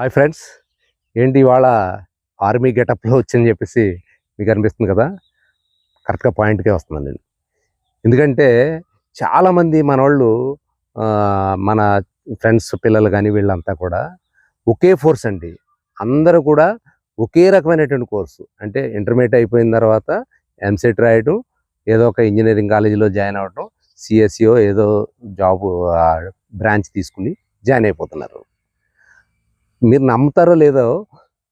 Hi friends ఏంటి ఇవాళ army గెటప్లో వచ్చిందని చెప్పేసి మీకు అనిపిస్తుంది కదా? కరెక్ట్గా పాయింట్కే వస్తున్నాను నేను. ఎందుకంటే చాలామంది మన వాళ్ళు ఆ, మన ఫ్రెండ్స్ పిల్లలు కానీ వీళ్ళంతా కూడా ఒకే ఫోర్స్ అండి. అందరూ కూడా ఒకే రకమైనటువంటి కోర్సు అంటే ఇంటర్మీడియట్ అయిపోయిన తర్వాత ఎంసెట్ రాయటం ఏదో ఒక ఇంజనీరింగ్ కాలేజీలో జాయిన్ అవ్వటం సిఎస్సిఓ ఏదో జాబ్ బ్రాంచ్ తీసుకుని జాయిన్ అయిపోతున్నారు. మీరు నమ్ముతారో లేదో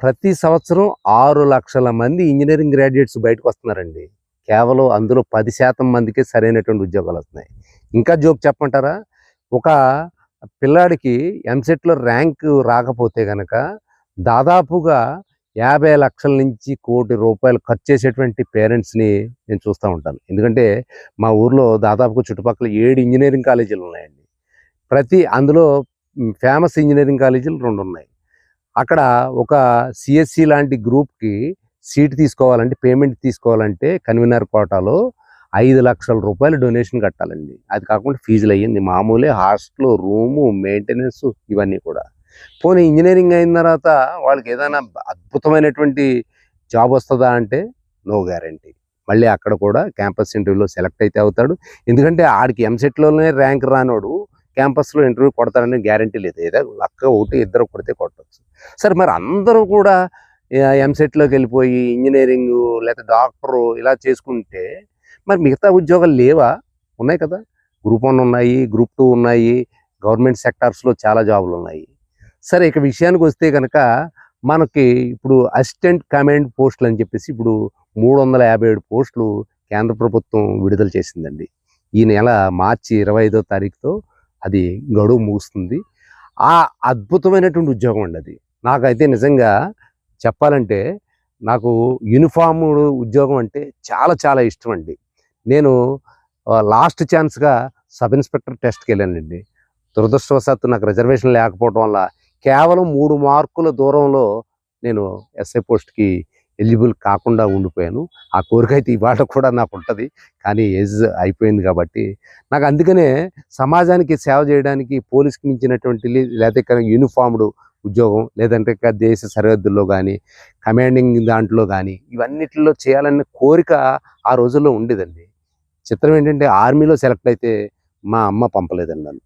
ప్రతి సంవత్సరం ఆరు లక్షల మంది ఇంజనీరింగ్ గ్రాడ్యుయేట్స్ బయటకు వస్తున్నారండి. కేవలం అందులో పది శాతం మందికే సరైనటువంటి ఉద్యోగాలు వస్తున్నాయి. ఇంకా జోక్ చెప్పమంటారా? ఒక పిల్లాడికి ఎంసెట్లో ర్యాంక్ రాకపోతే గనక దాదాపుగా యాభై లక్షల నుంచి కోటి రూపాయలు ఖర్చు చేసేటువంటి పేరెంట్స్ని నేను చూస్తూ ఉంటాను. ఎందుకంటే మా ఊర్లో దాదాపుగా చుట్టుపక్కల ఏడు ఇంజనీరింగ్ కాలేజీలు ఉన్నాయండి. ప్రతి అందులో ఫేమస్ ఇంజనీరింగ్ కాలేజీలు రెండు ఉన్నాయి అక్కడ ఒక సిఎస్సి లాంటి గ్రూప్కి సీట్ తీసుకోవాలంటే పేమెంట్ తీసుకోవాలంటే కన్వీనర్ కోటాలో ఐదు లక్షల రూపాయలు డొనేషన్ కట్టాలండి. అది కాకుండా ఫీజులు అయ్యింది. మామూలే హాస్టల్ రూము మెయింటెనెన్స్ ఇవన్నీ కూడా. పోనీ ఇంజనీరింగ్ అయిన తర్వాత వాళ్ళకి ఏదైనా అద్భుతమైనటువంటి జాబ్ వస్తుందా అంటే నో గ్యారంటీ మళ్ళీ అక్కడ కూడా క్యాంపస్ ఇంటర్వ్యూలో సెలెక్ట్ అయితే అవుతాడు. ఎందుకంటే ఆడికి ఎంసెట్లోనే ర్యాంక్ రానోడు. క్యాంపస్లో ఇంటర్వ్యూ కొడతారని గ్యారంటీ లేదు. ఏదో లక్క ఒకటి ఇద్దరు కొడితే కొట్టచ్చు. సరే మరి అందరూ కూడా ఎంసెట్లోకి వెళ్ళిపోయి ఇంజనీరింగ్ లేకపోతే డాక్టరు ఇలా చేసుకుంటే మరి మిగతా ఉద్యోగాలు లేవా? ఉన్నాయి కదా. గ్రూప్ వన్ ఉన్నాయి గ్రూప్ టూ ఉన్నాయి గవర్నమెంట్ సెక్టార్స్లో చాలా జాబులు ఉన్నాయి. సరే ఇక విషయానికి వస్తే కనుక మనకి ఇప్పుడు అసిస్టెంట్ కమాండ్ పోస్టులు అని చెప్పేసి ఇప్పుడు మూడు వందల యాభై ఏడు పోస్టులు కేంద్ర ప్రభుత్వం విడుదల చేసిందండి. ఈ నెల మార్చి ఇరవై ఐదో తారీఖుతో అది గడువు ముగుస్తుంది. ఆ అద్భుతమైనటువంటి ఉద్యోగం అండి అది. నాకైతే నిజంగా చెప్పాలంటే నాకు యూనిఫామ్ ఉద్యోగం అంటే చాలా చాలా ఇష్టం అండి. నేను లాస్ట్ ఛాన్స్గా సబ్ ఇన్స్పెక్టర్ టెస్ట్కి వెళ్ళానండి. దురదృష్టవశాత్తు నాకు రిజర్వేషన్ లేకపోవడం వల్ల కేవలం మూడు మార్కుల దూరంలో నేను ఎస్ఐ పోస్ట్కి ఎలిజిబుల్ కాకుండా ఉండిపోయాను. ఆ కోరిక అయితే ఇవాళ కూడా నాకు ఉంటుంది. కానీ ఏజ్ అయిపోయింది కాబట్టి నాకు అందుకనే సమాజానికి సేవ చేయడానికి పోలీస్కి మించినటువంటి లే- లేకపోతే యూనిఫామ్డ్ ఉద్యోగం లేదంటే దేశ సరిహద్దుల్లో కానీ కమాండింగ్ దాంట్లో కానీ ఇవన్నిటిలో చేయాలనే కోరిక ఆ రోజుల్లో ఉండేదండి. చిత్రం ఏంటంటే ఆర్మీలో సెలెక్ట్ అయితే మా అమ్మ పంపలేదండి నన్ను.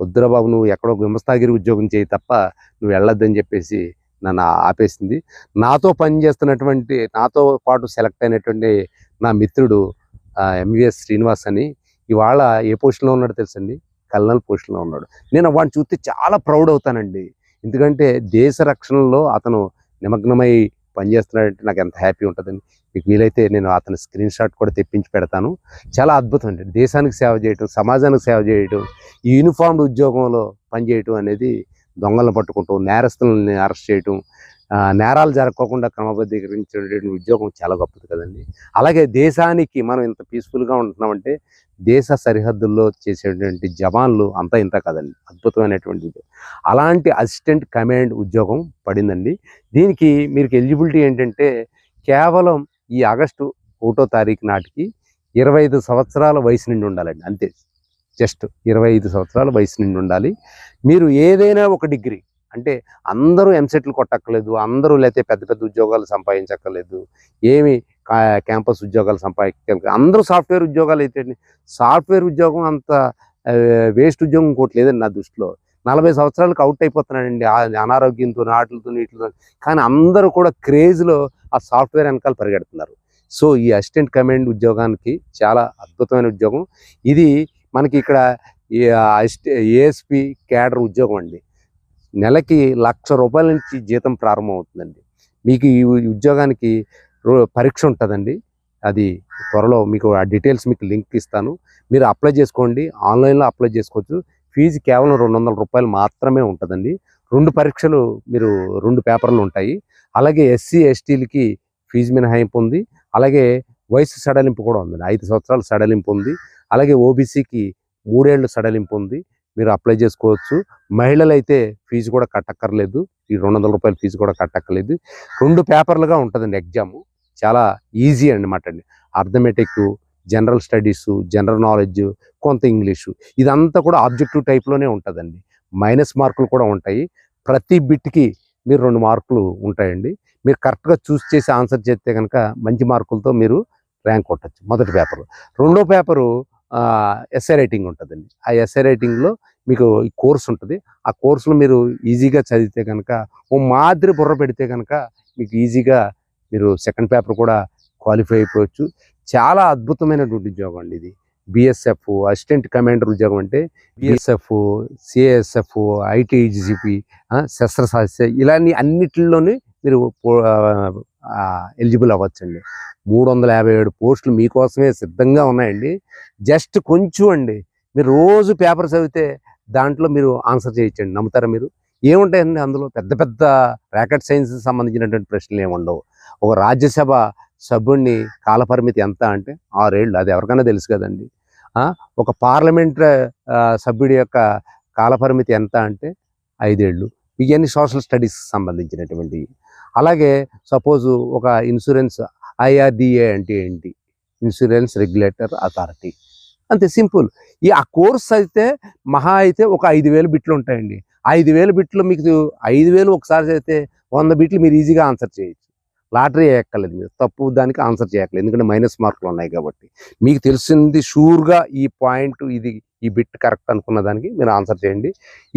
వద్దురా బాబు నువ్వు ఎక్కడో గుమస్తాగిరి ఉద్యోగం చేయి తప్ప నువ్వు వెళ్ళొద్దని చెప్పేసి నన్ను ఆపేసింది. నాతో పనిచేస్తున్నటువంటి నాతో పాటు సెలెక్ట్ అయినటువంటి నా మిత్రుడు ఎంవిఎస్ శ్రీనివాస్ అని ఇవాళ ఏ పొజిషన్లో ఉన్నాడు తెలుసండి? కల్నల్ పొజిషన్లో ఉన్నాడు. నేను వాడిని చూస్తే చాలా ప్రౌడ్ అవుతానండి. ఎందుకంటే దేశ రక్షణలో అతను నిమగ్నమై పనిచేస్తున్నాడంటే నాకు ఎంత హ్యాపీ ఉంటుందండి. మీకు వీలైతే నేను అతని స్క్రీన్ షాట్ కూడా తెప్పించి పెడతాను. చాలా అద్భుతం అండి. దేశానికి సేవ చేయటం సమాజానికి సేవ చేయటం ఈ యూనిఫామ్డ్ ఉద్యోగంలో పనిచేయటం అనేది దొంగలను పట్టుకుంటూ నేరస్తులని అరెస్ట్ చేయటం నేరాలు జరగకోకుండా క్రమబద్ధీకరించేటువంటి ఉద్యోగం చాలా గొప్పది కదండి. అలాగే దేశానికి మనం ఇంత పీస్ఫుల్గా ఉంటున్నామంటే దేశ సరిహద్దుల్లో చేసేటువంటి జవాన్లు అంతా ఇంత కదండి అద్భుతమైనటువంటి అలాంటి అసిస్టెంట్ కమాండ్ ఉద్యోగం పడిందండి. దీనికి మీరు ఎలిజిబిలిటీ ఏంటంటే కేవలం ఈ ఆగస్టు ఒకటో తారీఖు నాటికి ఇరవై ఐదు సంవత్సరాల వయసు నుండి ఉండాలండి అంతే. జస్ట్ ఇరవై ఐదు సంవత్సరాల వయసు నుండి ఉండాలి. మీరు ఏదైనా ఒక డిగ్రీ అంటే అందరూ ఎంసెట్లు కొట్టక్కర్లేదు అందరూ లేకపోతే పెద్ద పెద్ద ఉద్యోగాలు సంపాదించక్కర్లేదు ఏమి క్యాంపస్ ఉద్యోగాలు సంపాదించ అందరూ సాఫ్ట్వేర్ ఉద్యోగాలు అయితే సాఫ్ట్వేర్ ఉద్యోగం అంత వేస్ట్ ఉద్యోగం ఇంకోటి లేదండి నా దృష్టిలో. నలభై సంవత్సరాలకు అవుట్ అయిపోతున్నాడండి ఆ అనారోగ్యంతో ఆటలతో నీటితో కానీ అందరూ కూడా క్రేజ్లో ఆ సాఫ్ట్వేర్ వెనకాల పరిగెడుతున్నారు. సో ఈ అసిస్టెంట్ కమాండ్ ఉద్యోగానికి చాలా అద్భుతమైన ఉద్యోగం. ఇది మనకి ఇక్కడ ఏఎస్పి క్యాడర్ ఉద్యోగం అండి. నెలకి లక్ష రూపాయల నుంచి జీతం ప్రారంభం అవుతుందండి మీకు ఈ ఉద్యోగానికి పరీక్ష ఉంటుందండి. అది త్వరలో మీకు ఆ డీటెయిల్స్ మీకు లింక్ ఇస్తాను. మీరు అప్లై చేసుకోండి. ఆన్లైన్లో అప్లై చేసుకోవచ్చు. ఫీజు కేవలం రెండు వందల రూపాయలు మాత్రమే ఉంటుందండి. రెండు పరీక్షలు మీరు రెండు పేపర్లు ఉంటాయి. అలాగే ఎస్సీ ఎస్టీలకి ఫీజు మినహాయింపు ఉంది. అలాగే వయసు సడలింపు కూడా ఉంది ఐదు సంవత్సరాలు సడలింపు ఉంది. అలాగే ఓబీసీకి మూడేళ్ళు సడలింపు ఉంది. మీరు అప్లై చేసుకోవచ్చు. మహిళలు అయితే ఫీజు కూడా కట్టక్కర్లేదు. ఈ రెండు వందల రూపాయల ఫీజు కూడా కట్టక్కర్లేదు. రెండు పేపర్లుగా ఉంటుందండి ఎగ్జామ్. చాలా ఈజీ అనమాట అండి. Arithmetic general studies general knowledge కొంత ఇంగ్లీషు. ఇదంతా కూడా ఆబ్జెక్టివ్ టైప్లోనే ఉంటుందండి. మైనస్ మార్కులు కూడా ఉంటాయి. ప్రతి బిట్కి మీరు రెండు మార్కులు ఉంటాయండి. మీరు కరెక్ట్గా చూస్ చేసి ఆన్సర్ చేస్తే కనుక మంచి మార్కులతో మీరు ర్యాంక్ కొట్టచ్చు. మొదటి పేపర్. రెండో పేపరు ఎస్ఐ రైటింగ్ ఉంటుందండి. ఆ ఎస్ఐ రైటింగ్లో మీకు ఈ కోర్స్ ఉంటుంది. ఆ కోర్సులో మీరు ఈజీగా చదివితే కనుక ఓ మాదిరి బుర్ర పెడితే కనుక మీకు ఈజీగా మీరు సెకండ్ పేపర్ కూడా క్వాలిఫై అయిపోవచ్చు. చాలా అద్భుతమైనటువంటి ఉద్యోగం అండి ఇది. బిఎస్ఎఫ్ అసిస్టెంట్ కమాండర్ ఉద్యోగం అంటే బిఎస్ఎఫ్ సిఎస్ఎఫ్ ఐటీజీపీ శస్త్రశాస్త్ర ఇలాంటి అన్నిటిలోనే మీరు ఎలిజిబుల్ అవ్వచ్చండి. మూడు వందల యాభై ఏడు పోస్టులు మీకోసమే సిద్ధంగా ఉన్నాయండి. జస్ట్ కొంచెం అండి మీరు రోజు పేపర్ చదివితే దాంట్లో మీరు ఆన్సర్ చేయొచ్చండి. నమ్ముతారా మీరు? ఏముంటాయండి అందులో? పెద్ద పెద్ద ర్యాకెట్ సైన్స్ సంబంధించినటువంటి ప్రశ్నలు ఏమి ఉండవు. ఒక రాజ్యసభ సభ్యుడిని కాలపరిమితి ఎంత అంటే ఆరేళ్ళు అది ఎవరికైనా తెలుసు కదండి. ఒక పార్లమెంట్ సభ్యుడి యొక్క కాలపరిమితి ఎంత అంటే ఐదేళ్ళు. ఇవన్నీ సోషల్ స్టడీస్ సంబంధించినటువంటి అలాగే సపోజ్ ఒక ఇన్సూరెన్స్ ఐఆర్డిఏ అంటే ఏంటి? Insurance regulator authority. అంతే సింపుల్. ఈ ఆ కోర్స్ అయితే మహా అయితే ఒక ఐదు వేలు బిట్లు ఉంటాయండి. ఐదు వేలు బిట్లు మీకు ఐదు వేలు ఒకసారి చదివితే వంద బిట్లు మీరు ఈజీగా ఆన్సర్ చేయొచ్చు. లాటరీ వేయక్కర్లేదు మీరు. తప్పు దానికి ఆన్సర్ చేయక్కలేదు ఎందుకంటే మైనస్ మార్కులు ఉన్నాయి కాబట్టి. మీకు తెలిసింది షూర్గా ఈ పాయింట్ ఇది ఈ బిట్ కరెక్ట్ అనుకున్న దానికి మీరు ఆన్సర్ చేయండి.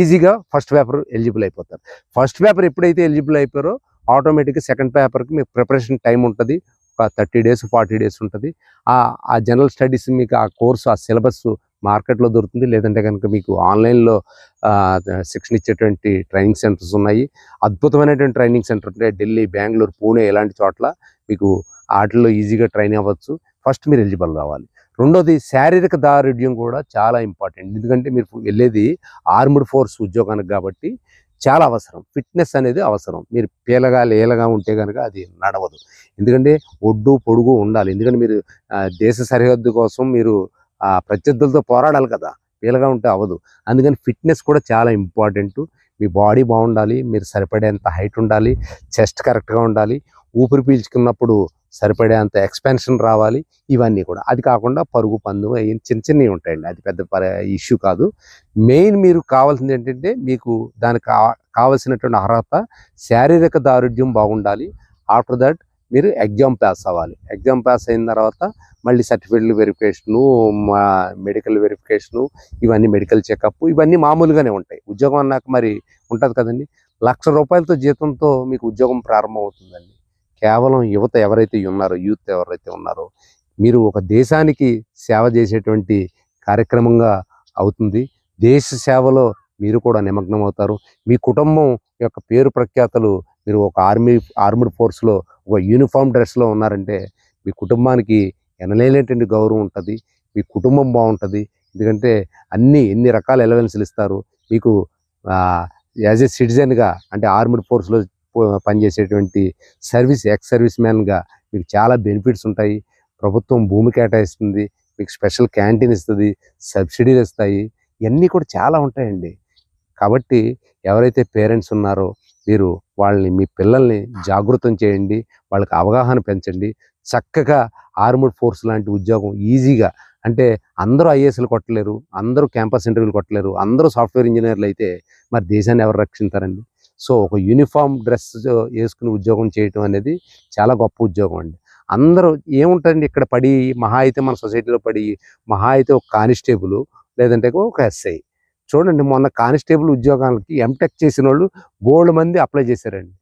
ఈజీగా ఫస్ట్ పేపర్ ఎలిజిబుల్ అయిపోతారు. ఫస్ట్ పేపర్ ఎప్పుడైతే ఎలిజిబుల్ అయిపోయారో ఆటోమేటిక్గా సెకండ్ పేపర్కి మీకు ప్రిపరేషన్ టైం ఉంటుంది. ఒక థర్టీ డేస్ ఫార్టీ డేస్ ఉంటుంది. ఆ ఆ జనరల్ స్టడీస్ మీకు ఆ కోర్సు ఆ సిలబస్ మార్కెట్లో దొరుకుతుంది. లేదంటే కనుక మీకు ఆన్లైన్లో శిక్షణ ఇచ్చేటువంటి ట్రైనింగ్ సెంటర్స్ ఉన్నాయి. అద్భుతమైనటువంటి ట్రైనింగ్ సెంటర్ ఉంటాయి ఢిల్లీ బెంగళూరు పూణే ఇలాంటి చోట్ల మీకు వాటిల్లో ఈజీగా ట్రైన్ అవ్వచ్చు. ఫస్ట్ మీరు ఎలిజిబుల్ రావాలి. రెండోది శారీరక దారుఢ్యం కూడా చాలా ఇంపార్టెంట్ ఎందుకంటే మీరు వెళ్ళేది ఆర్మ్డ్ ఫోర్స్ ఉద్యోగానికి కాబట్టి చాలా అవసరం. ఫిట్నెస్ అనేది అవసరం. మీరు పీలగా లేలగా ఉంటే కనుక అది నడవదు. ఎందుకంటే ఒడ్డు పొడుగు ఉండాలి. ఎందుకంటే మీరు దేశ సరిహద్దు కోసం మీరు ప్రత్యర్థులతో పోరాడాలి కదా. పీలగా ఉంటే అవ్వదు. అందుకని ఫిట్నెస్ కూడా చాలా ఇంపార్టెంట్. మీ బాడీ బాగుండాలి. మీరు సరిపడేంత హైట్ ఉండాలి. చెస్ట్ కరెక్ట్గా ఉండాలి. ఊపిరి పీల్చుకున్నప్పుడు సరిపడేంత ఎక్స్పెన్షన్ రావాలి. ఇవన్నీ కూడా. అది కాకుండా పరుగు పందు అవి చిన్న చిన్నవి ఉంటాయండి. అది పెద్ద ఇష్యూ కాదు. మెయిన్ మీరు కావాల్సింది ఏంటంటే మీకు దానికి కావాల్సినటువంటి అర్హత శారీరక దారుఢ్యం బాగుండాలి. ఆఫ్టర్ దట్ మీరు ఎగ్జామ్ పాస్ అవ్వాలి. ఎగ్జామ్ పాస్ అయిన తర్వాత మళ్ళీ సర్టిఫికేట్ వెరిఫికేషను మెడికల్ వెరిఫికేషను ఇవన్నీ మెడికల్ చెకప్ ఇవన్నీ మామూలుగానే ఉంటాయి. ఉద్యోగం అన్నాక మరి ఉంటుంది కదండి. లక్ష రూపాయలతో జీతంతో మీకు ఉద్యోగం ప్రారంభం అవుతుందండి కేవలం యువత ఎవరైతే ఉన్నారో యూత్ ఎవరైతే ఉన్నారో మీరు ఒక దేశానికి సేవ చేసేటువంటి కార్యక్రమంగా అవుతుంది. దేశ సేవలో మీరు కూడా నిమగ్నం అవుతారు. మీ కుటుంబం యొక్క పేరు ప్రఖ్యాతలు మీరు ఒక ఆర్మీ ఆర్మ్డ్ ఫోర్స్లో ఒక యూనిఫామ్ డ్రెస్లో ఉన్నారంటే మీ కుటుంబానికి ఎనలేనటువంటి గౌరవం ఉంటుంది. మీ కుటుంబం బాగుంటుంది. ఎందుకంటే అన్ని ఎన్ని రకాల ఎలవెన్స్లు ఇస్తారు. మీకు యాజ్ ఎ సిటిజన్గా అంటే ఆర్మ్డ్ ఫోర్స్లో పనిచేసేటువంటి సర్వీస్ ఎక్స్ సర్వీస్ మ్యాన్గా మీకు చాలా బెనిఫిట్స్ ఉంటాయి. ప్రభుత్వం భూమి కేటాయిస్తుంది మీకు స్పెషల్ క్యాంటీన్ ఇస్తుంది సబ్సిడీలు ఇస్తాయి ఇవన్నీ కూడా చాలా ఉంటాయండి. కాబట్టి ఎవరైతే పేరెంట్స్ ఉన్నారో మీరు వాళ్ళని మీ పిల్లల్ని జాగృతం చేయండి వాళ్ళకి అవగాహన పెంచండి. చక్కగా ఆర్మడ్ ఫోర్స్ లాంటి ఉద్యోగం ఈజీగా అంటే అందరూ ఐఏఎస్లు కొట్టలేరు అందరూ క్యాంపస్ ఇంటర్వ్యూలు కొట్టలేరు అందరూ సాఫ్ట్వేర్ ఇంజనీర్లు అయితే మరి దేశాన్ని ఎవరు రక్షించారండి? సో ఒక యూనిఫామ్ డ్రెస్ వేసుకుని ఉద్యోగం చేయటం అనేది చాలా గొప్ప ఉద్యోగం అండి. అందరూ ఏముంటుందండి ఇక్కడ పడి మహా అయితే మన సొసైటీలో పడి మహా అయితే ఒక కానిస్టేబుల్ లేదంటే ఒక ఎస్ఐ. చూడండి మొన్న కానిస్టేబుల్ ఉద్యోగాలకి ఎంటెక్ చేసిన వాళ్ళు బోల్డ్ మంది అప్లై చేశారండి.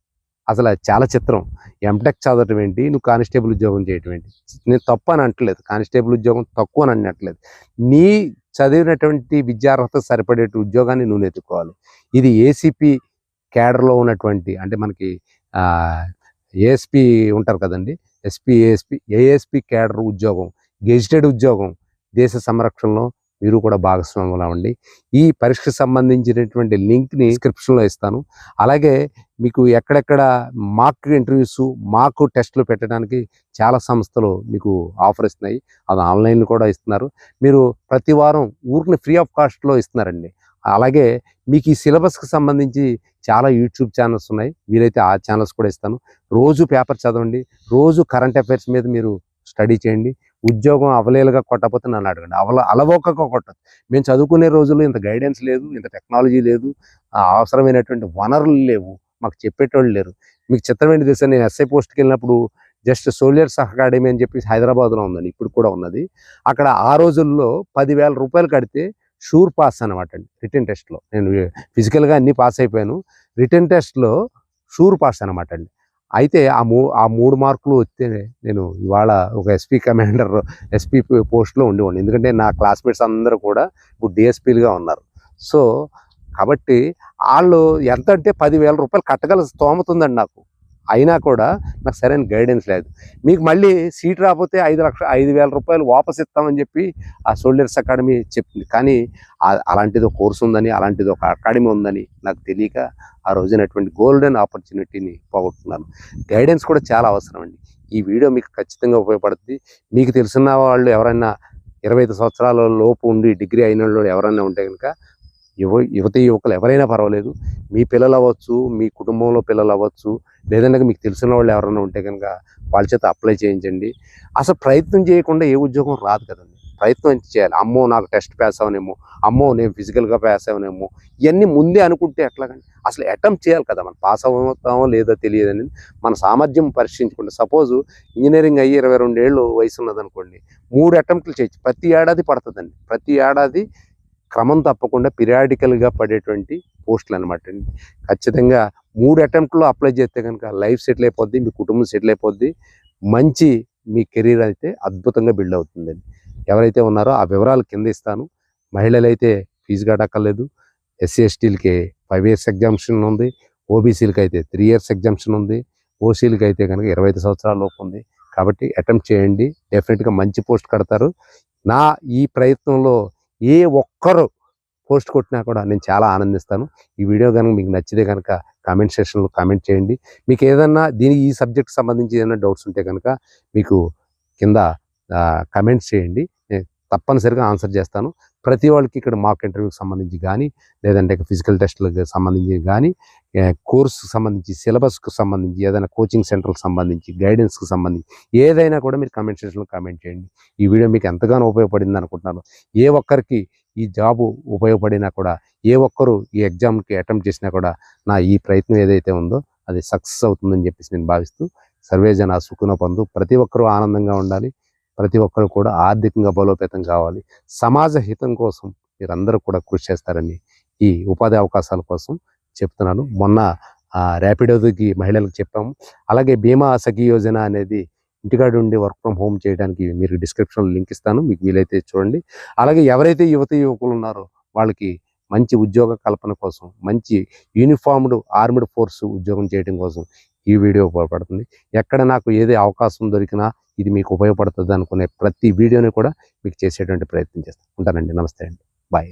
అసలు చాలా చిత్రం. ఎంటెక్ చదవటం ఏంటి? నువ్వు కానిస్టేబుల్ ఉద్యోగం చేయటం ఏంటి? నేను తప్పు అని అంటలేదు కానిస్టేబుల్ ఉద్యోగం తక్కువ అని అనట్లేదు. నీ చదివినటువంటి విద్యార్హత సరిపడే ఉద్యోగాన్ని నువ్వు ఎత్తుకోవాలి ఇది ఏసీపీ క్యాడర్లో ఉన్నటువంటి అంటే మనకి ఏఎస్పి ఉంటారు కదండి? ఎస్పీ ఏఎస్పి ఏఎస్పి క్యాడర్ ఉద్యోగం గెజిటెడ్ ఉద్యోగం దేశ సంరక్షణలో మీరు కూడా భాగస్వాములు అవ్వండి ఈ పరీక్షకు సంబంధించినటువంటి లింక్ని డిస్క్రిప్షన్లో ఇస్తాను. అలాగే మీకు ఎక్కడెక్కడ మాక్ ఇంటర్వ్యూస్ మాక్ టెస్టులు పెట్టడానికి చాలా సంస్థలు మీకు ఆఫర్ ఇస్తున్నాయి. అది ఆన్లైన్లో కూడా ఇస్తున్నారు. మీరు ప్రతి వారం ఊరిని ఫ్రీ ఆఫ్ కాస్ట్లో ఇస్తున్నారండి. అలాగే మీకు ఈ సిలబస్కి సంబంధించి చాలా యూట్యూబ్ ఛానల్స్ ఉన్నాయి. వీలైతే ఆ ఛానల్స్ కూడా ఇస్తాను. రోజు పేపర్ చదవండి. రోజు కరెంట్ అఫైర్స్ మీద మీరు స్టడీ చేయండి. ఉద్యోగం అవలేలుగా కొట్టకపోతే నన్ను అడగండి. అవల అలవోకగా కొట్టదు మేము చదువుకునే రోజుల్లో ఇంత గైడెన్స్ లేదు ఇంత టెక్నాలజీ లేదు ఆ అవసరమైనటువంటి వనరులు లేవు. మాకు చెప్పేటోళ్ళు లేరు. మీకు చిత్రమేంటి తెలుసా? నేను ఎస్ఐ పోస్ట్కి వెళ్ళినప్పుడు జస్ట్ సోల్జర్స్ అకాడమీ అని చెప్పి హైదరాబాద్లో ఉందండి ఇప్పుడు కూడా ఉన్నది. అక్కడ ఆ రోజుల్లో పదివేల రూపాయలు కడితే షూర్ పాస్ అనమాట అండి రిటర్న్ టెస్ట్లో. నేను ఫిజికల్గా అన్నీ పాస్ అయిపోయాను. రిటర్న్ టెస్ట్లో షూర్ పాస్ అనమాట అండి. అయితే ఆ మూ ఆ మూడు మార్కులు వస్తే నేను ఇవాళ ఒక ఎస్పీ కమాండర్ ఎస్పీ పోస్ట్లో ఉండేవాడిని. ఎందుకంటే నా క్లాస్మేట్స్ అందరూ కూడా ఇప్పుడు డిఎస్పీలుగా ఉన్నారు. సో కాబట్టి వాళ్ళు ఎంత అంటే పదివేల రూపాయలు కట్టగల స్తోమత ఉందండి నాకు. అయినా కూడా నాకు సరైన గైడెన్స్ లేదు. మీకు మళ్ళీ సీట్ రాకపోతే ఐదు లక్ష ఐదు వేల రూపాయలు వాపస్ ఇస్తామని చెప్పి ఆ సోల్జర్స్ అకాడమీ చెప్తుంది కానీ అలాంటిదో అలాంటిది ఒక కోర్స్ ఉందని అలాంటిది ఒక అకాడమీ ఉందని నాకు తెలియక ఆ రోజునటువంటి గోల్డెన్ ఆపర్చునిటీని పోగొట్టుకున్నాను. గైడెన్స్ కూడా చాలా అవసరం అండి. ఈ వీడియో మీకు ఖచ్చితంగా ఉపయోగపడుతుంది మీకు తెలిసిన వాళ్ళు ఎవరైనా ఇరవై ఐదు సంవత్సరాల లోపు ఉండి డిగ్రీ అయిన వాళ్ళు ఎవరైనా ఉంటే కనుక యువ యువతి యువకులు ఎవరైనా పర్వాలేదు. మీ పిల్లలు అవ్వచ్చు మీ కుటుంబంలో పిల్లలు అవ్వచ్చు లేదంటే మీకు తెలిసిన వాళ్ళు ఎవరైనా ఉంటే కనుక వాళ్ళ చేత అప్లై చేయించండి. అసలు ప్రయత్నం చేయకుండా ఏ ఉద్యోగం రాదు కదండి. ప్రయత్నం చేయాలి. అమ్మో నాకు టెస్ట్ పాస్ అవనేమో అమ్మో నేను ఫిజికల్గా పాస్ అవనేమో ఇవన్నీ ముందే అనుకుంటే ఎట్లాగండి? అసలు అటెంప్ట్ చేయాలి కదా మనం. పాస్ అవుతామో లేదో తెలియదని మన సామర్థ్యం పరీక్షించుకుంటే. సపోజ్ ఇంజనీరింగ్ అయ్యి ఇరవై రెండేళ్ళు వయసు ఉన్నదనుకోండి మూడు అటెంప్ట్లు చేయొచ్చు ప్రతి ఏడాది పడుతుందండి. ప్రతి ఏడాది క్రమం తప్పకుండా పిరియాడికల్గా పడేటువంటి పోస్టులు అనమాట అండి ఖచ్చితంగా మూడు అటెంప్ట్లో అప్లై చేస్తే కనుక లైఫ్ సెటిల్ అయిపోద్ది మీ కుటుంబం సెటిల్ అయిపోద్ది. మంచి మీ కెరీర్ అయితే అద్భుతంగా బిల్డ్ అవుతుందండి. ఎవరైతే ఉన్నారో ఆ వివరాలు కింద ఇస్తాను. మహిళలు అయితే ఫీజు కట్టక్కర్లేదు ఎస్సీ ఎస్టీలకి ఫైవ్ ఇయర్స్ ఎగ్జామ్షన్ ఉంది. ఓబీసీలకి అయితే త్రీ ఇయర్స్ ఎగ్జామ్షన్ ఉంది. ఓసీలకి అయితే కనుక ఇరవై ఐదు సంవత్సరాల లోపు ఉంది. కాబట్టి అటెంప్ట్ చేయండి. డెఫినెట్గా మంచి పోస్ట్ కడతారు. నా ఈ ప్రయత్నంలో ఏ ఒక్కరు పోస్ట్ కొట్టినా కూడా నేను చాలా ఆనందిస్తాను. ఈ వీడియో కనుక మీకు నచ్చితే కనుక కామెంట్ సెక్షన్లో కామెంట్ చేయండి. మీకు ఏదన్నా దీని ఈ సబ్జెక్ట్ సంబంధించి ఏదైనా డౌట్స్ ఉంటే కనుక మీకు కింద కమెంట్స్ చేయండి. నేను తప్పనిసరిగా ఆన్సర్ చేస్తాను. ప్రతి వాళ్ళకి ఇక్కడ మాక్ ఇంటర్వ్యూకి సంబంధించి కానీ లేదంటే ఫిజికల్ టెస్ట్లకు సంబంధించి కానీ కోర్సుకు సంబంధించి సిలబస్కు సంబంధించి ఏదైనా కోచింగ్ సెంటర్కి సంబంధించి గైడెన్స్కి సంబంధించి ఏదైనా కూడా మీరు కమెంట్ సెక్షన్లో కామెంట్ చేయండి. ఈ వీడియో మీకు ఎంతగానో ఉపయోగపడింది అనుకుంటున్నాను. ఏ ఒక్కరికి ఈ జాబు ఉపయోగపడినా కూడా ఏ ఒక్కరు ఈ ఎగ్జామ్కి అటెంప్ట్ చేసినా కూడా నా ఈ ప్రయత్నం ఏదైతే ఉందో అది సక్సెస్ అవుతుందని చెప్పేసి నేను భావిస్తూ సర్వేజన సుఖన పొందు ప్రతి ఒక్కరూ ఆనందంగా ఉండాలి. ప్రతి ఒక్కరు కూడా ఆర్థికంగా బలోపేతం కావాలి. సమాజ హితం కోసం మీరందరూ కూడా కృషి చేస్తారని ఈ ఉపాధి అవకాశాల కోసం చెప్తున్నాను. మొన్న ర్యాపిడోకి మహిళలకు చెప్పాము. అలాగే బీమా సఖీ యోజన అనేది ఇంటికాడ ఉండి వర్క్ ఫ్రమ్ హోమ్ చేయడానికి మీరు డిస్క్రిప్షన్లో లింక్ ఇస్తాను. మీకు వీలైతే చూడండి. అలాగే ఎవరైతే యువత యువకులు ఉన్నారో వాళ్ళకి మంచి ఉద్యోగ కల్పన కోసం మంచి యూనిఫామ్డ్ ఆర్మ్డ్ ఫోర్స్ ఉద్యోగం చేయడం కోసం ఈ వీడియో ఉపయోగపడుతుంది. ఎక్కడ నాకు ఏది అవకాశం దొరికినా ఇది మీకు ఉపయోగపడుతుంది అనుకునే ప్రతి వీడియోని కూడా మీకు చేసేటువంటి ప్రయత్నం చేస్తాను. ఉంటానండి. నమస్తే అండి. బాయ్.